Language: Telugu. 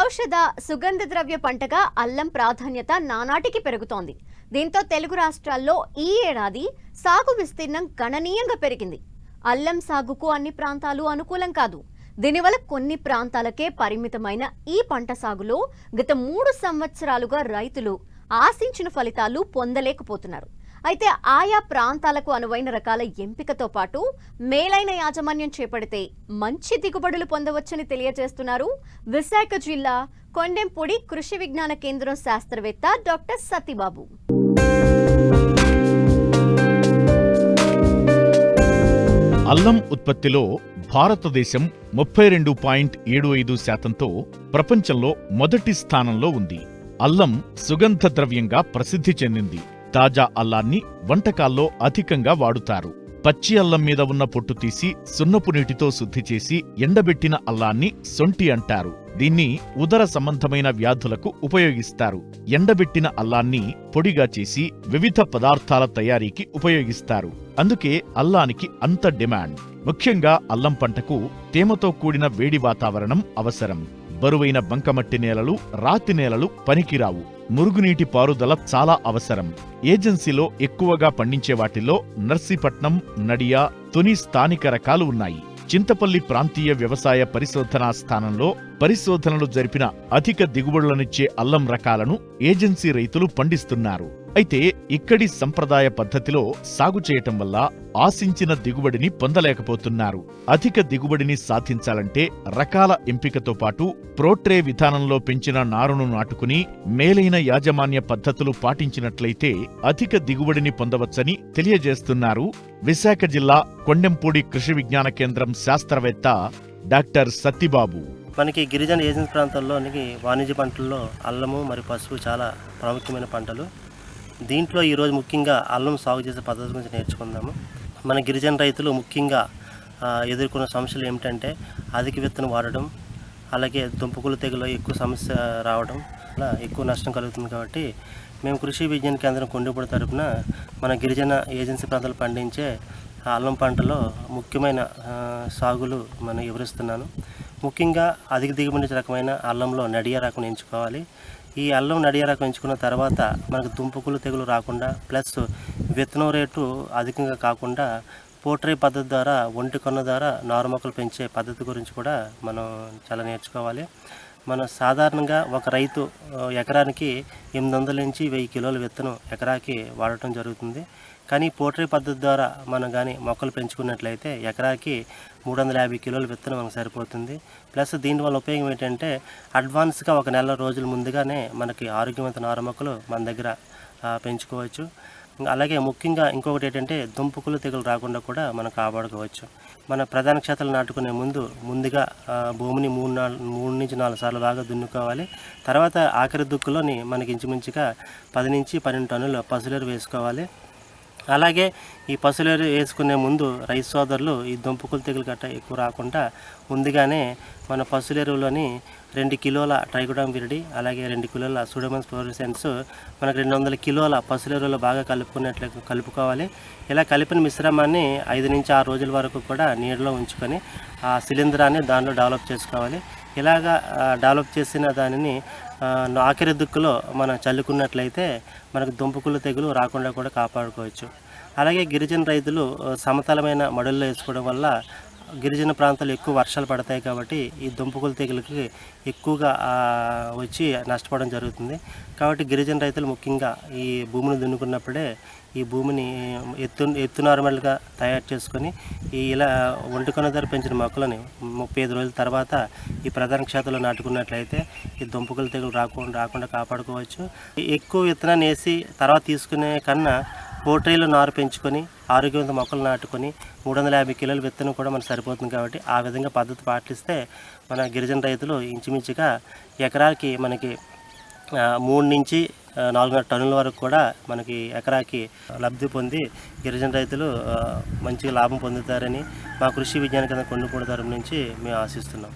ఔషధ సుగంధ ద్రవ్య పంటగా అల్లం ప్రాధాన్యత నానాటికి పెరుగుతోంది. దీంతో తెలుగు రాష్ట్రాల్లో ఈ ఏడాది సాగు విస్తీర్ణం గణనీయంగా పెరిగింది. అల్లం సాగుకు అన్ని ప్రాంతాలు అనుకూలం కాదు. దీనివల్ల కొన్ని ప్రాంతాలకే పరిమితమైన ఈ పంట సాగులో గత మూడు సంవత్సరాలుగా రైతులు ఆశించిన ఫలితాలు పొందలేకపోతున్నారు. అయితే ఆయా ప్రాంతాలకు అనువైన రకాల ఎంపికతో పాటు మేలైన యాజమాన్యం చేపడితే మంచి దిగుబడులు పొందవచ్చని తెలియజేస్తున్నారు విశాఖ జిల్లా కొండెంపూడి కృషి విజ్ఞాన కేంద్రం శాస్త్రవేత్త డాక్టర్ సతీబాబు. అల్లం ఉత్పత్తిలో భారతదేశం ముప్పై రెండు పాయింట్ ఏడు ఐదు శాతంతో ప్రపంచంలో మొదటి స్థానంలో ఉంది. అల్లం సుగంధ ద్రవ్యంగా ప్రసిద్ధి చెందింది. తాజా అల్లాన్ని వంటకాల్లో అధికంగా వాడుతారు. పచ్చి అల్లం మీద ఉన్న పొట్టు తీసి సున్నపు నీటితో శుద్ధి చేసి ఎండబెట్టిన అల్లాన్ని సొంటి అంటారు. దీన్ని ఉదర సంబంధమైన వ్యాధులకు ఉపయోగిస్తారు. ఎండబెట్టిన అల్లాన్ని పొడిగా చేసి వివిధ పదార్థాల తయారీకి ఉపయోగిస్తారు. అందుకే అల్లానికి అంత డిమాండ్. ముఖ్యంగా అల్లం పంటకు తేమతో కూడిన వేడి వాతావరణం అవసరం. బరువైన బంకమట్టి నేలలు రాతి నేలలు పనికిరావు. మురుగునీటి పారుదల చాలా అవసరం. ఏజెన్సీలో ఎక్కువగా పండించే వాటిల్లో నర్సీపట్నం నడియా తుని స్థానిక రకాలు ఉన్నాయి. చింతపల్లి ప్రాంతీయ వ్యవసాయ పరిశోధనా స్థానంలో పరిశోధనలు జరిపిన అధిక దిగుబడులనిచ్చే అల్లం రకాలను ఏజెన్సీ రైతులు పండిస్తున్నారు. అయితే ఇక్కడి సంప్రదాయ పద్ధతిలో సాగు చేయటం వల్ల ఆశించిన దిగుబడిని పొందలేకపోతున్నారు. అధిక దిగుబడిని సాధించాలంటే రకాల ఎంపికతో పాటు ప్రోట్రే విధానంలో పెంచిన నారును నాటుకుని మేలైన యాజమాన్య పద్ధతులు పాటించినట్లయితే అధిక దిగుబడిని పొందవచ్చని తెలియజేస్తున్నారు విశాఖ జిల్లా కొండెంపూడి కృషి విజ్ఞాన కేంద్రం శాస్త్రవేత్త డాక్టర్ సత్తిబాబు. మనకి గిరిజన ఏజెన్సీ ప్రాంతాల్లోనికి వాణిజ్య పంటల్లో అల్లము మరియు పసుపు చాలా ప్రాముఖ్యమైన పంటలు. దీంట్లో ఈరోజు ముఖ్యంగా అల్లం సాగు చేసే పద్ధతి గురించి నేర్చుకుందాము. మన గిరిజన రైతులు ముఖ్యంగా ఎదుర్కొన్న సమస్యలు ఏమిటంటే అధిక విత్తనం వాడడం అలాగే దుంపకులు తెగులు ఎక్కువ సమస్య రావడం అలా ఎక్కువ నష్టం కలుగుతుంది కాబట్టి మేము కృషి విజ్ఞాన కేంద్రం కొండపూడి తరపున మన గిరిజన ఏజెన్సీ ప్రాంతాలు పండించే ఆ అల్లం పంటలో ముఖ్యమైన సాగులు మనం వివరిస్తున్నాను. ముఖ్యంగా అధిక దిగుబడి రకమైన అల్లంలో నడియా రకం ఎంచుకోవాలి. ఈ అల్లం నడియ రకం ఎంచుకున్న తర్వాత మనకు దుంపకులు తెగులు రాకుండా ప్లస్ విత్తనం రేటు అధికంగా కాకుండా పోట్రీ పద్ధతి ద్వారా ఒంటి కొన్న ద్వారా నారు మొక్కలు పెంచే పద్ధతి గురించి కూడా మనం చాలా నేర్చుకోవాలి. మనం సాధారణంగా ఒక రైతు ఎకరానికి ఎనిమిది వందల నుంచి వెయ్యి కిలోల విత్తనం ఎకరాకి వాడటం జరుగుతుంది. కానీ పోట్రీ పద్ధతి ద్వారా మనం కానీ మొక్కలు పెంచుకున్నట్లయితే ఎకరాకి మూడు వందల యాభై కిలోల విత్తనం మనకు సరిపోతుంది. ప్లస్ దీనివల్ల ఉపయోగం ఏంటంటే అడ్వాన్స్గా ఒక నెల రోజుల ముందుగానే మనకి ఆరోగ్యవంత నార మొక్కలు మన దగ్గర పెంచుకోవచ్చు. అలాగే ముఖ్యంగా ఇంకొకటి ఏంటంటే దుంపకులు తెగులు రాకుండా కూడా మనం కాపాడుకోవచ్చు. మన ప్రధాన క్షేత్రాలు నాటుకునే ముందు ముందుగా భూమిని మూడు నాలుగు మూడు నుంచి నాలుగు సార్లు బాగా దున్నుకోవాలి. తర్వాత ఆఖరి దుక్కులోని మనకి ఇంచుమించుగా పది నుంచి పన్నెండు టన్నుల పసులేరు వేసుకోవాలి. అలాగే ఈ పసులేరు వేసుకునే ముందు రైతు సోదరులు ఈ దుంపకులు తెగులు గట్ట ఎక్కువ రాకుండా ముందుగానే మన పసులేరులోని రెండు కిలోల ట్రైకోడామ్ విరిడి అలాగే రెండు కిలోల సుడమన్స్ ఫ్లోరిసెన్స్ మనకు రెండు వందల కిలోల పసులేరులో బాగా కలుపుకున్నట్లు కలుపుకోవాలి. ఇలా కలిపిన మిశ్రమాన్ని ఐదు నుంచి ఆరు రోజుల వరకు కూడా నీడలో ఉంచుకొని ఆ శిలీంధ్రాన్ని దానిలో డెవలప్ చేసుకోవాలి. ఇలాగా డెవలప్ చేసిన దానిని ఆఖరి దుక్కులో మనం చల్లుకున్నట్లయితే మనకు దుంపకులు తెగులు రాకుండా కూడా కాపాడుకోవచ్చు. అలాగే గిరిజన రైతులు సమతలమైన మడుల్లో వేసుకోవడం వల్ల గిరిజన ప్రాంతాలు ఎక్కువ వర్షాలు పడతాయి కాబట్టి ఈ దుంపకుల తెగులకి ఎక్కువగా వచ్చి నష్టపోవడం జరుగుతుంది. కాబట్టి గిరిజన రైతులు ముఖ్యంగా ఈ భూమిని దున్నుకున్నప్పుడే ఈ భూమిని ఎత్తు ఎత్తు నార్మల్గా తయారు చేసుకొని ఈ ఇలా ఒంటికొన ధర పెంచిన మొక్కలని ముప్పై ఐదు రోజుల తర్వాత ఈ ప్రధాన క్షేత్రంలో నాటుకున్నట్లయితే ఈ దుంపకుల తెగులు రాకుండా రాకుండా కాపాడుకోవచ్చు. ఎక్కువ విత్తనాన్ని వేసి తర్వాత తీసుకునే కన్నా పోట్రీలో నారు పెంచుకొని ఆరోగ్యవంత మొక్కలు నాటుకొని మూడు వందల యాభై కిలోల విత్తనం కూడా మనకు సరిపోతుంది కాబట్టి ఆ విధంగా పద్ధతి పాటిస్తే మన గిరిజన రైతులు ఇంచుమించుగా ఎకరాకి మనకి మూడు నుంచి నాలుగున్నర టన్నుల వరకు కూడా మనకి ఎకరాకి లబ్ధి పొంది గిరిజన రైతులు మంచిగా లాభం పొందుతారని మా కృషి విజ్ఞాన కేంద్రం కొండపూడి తరపు నుంచి మేము ఆశిస్తున్నాం.